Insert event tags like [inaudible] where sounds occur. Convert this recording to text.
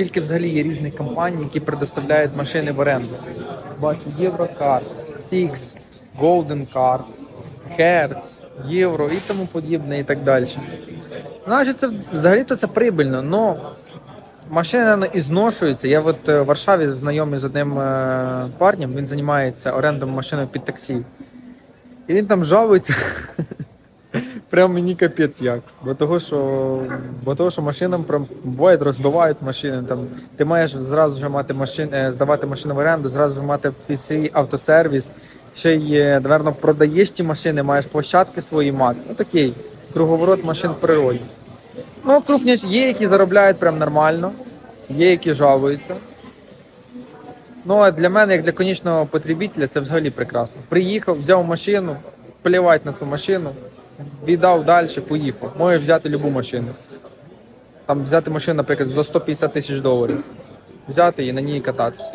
скільки взагалі є різних компаній, які предоставляють машини в оренду. Бачу Єврокар, Six, Golden Car, Hertz, Євро і тому подібне, і так далі. Значить, це взагалі-то це прибильно, але наверно, і зношуються. Я от е, в Варшаві знайомий з одним е, парнем, він займається орендом машини під таксі. І він там жалується. [laughs] Прям мені капець як. Бо того, що, бо того, що машинам прям бувають, розбивають машини. Там, ти маєш зразу ж мати машин, е, здавати машину в оренду, зразу ж мати свій автосервіс. Ще й, е, напевно, продаєш ті машини, маєш площадки свої мати. Ну такий круговорот машин в природі. Ну, крупні є, які заробляють прям нормально, є, які жалуються. Ну, а для мене, як для конічного потребителя, це взагалі прекрасно. Приїхав, взяв машину, плівать на цю машину, віддав далі, поїхав. Може взяти любу машину. Там взяти машину, наприклад, за 150 тисяч доларів. Взяти і на ній кататися.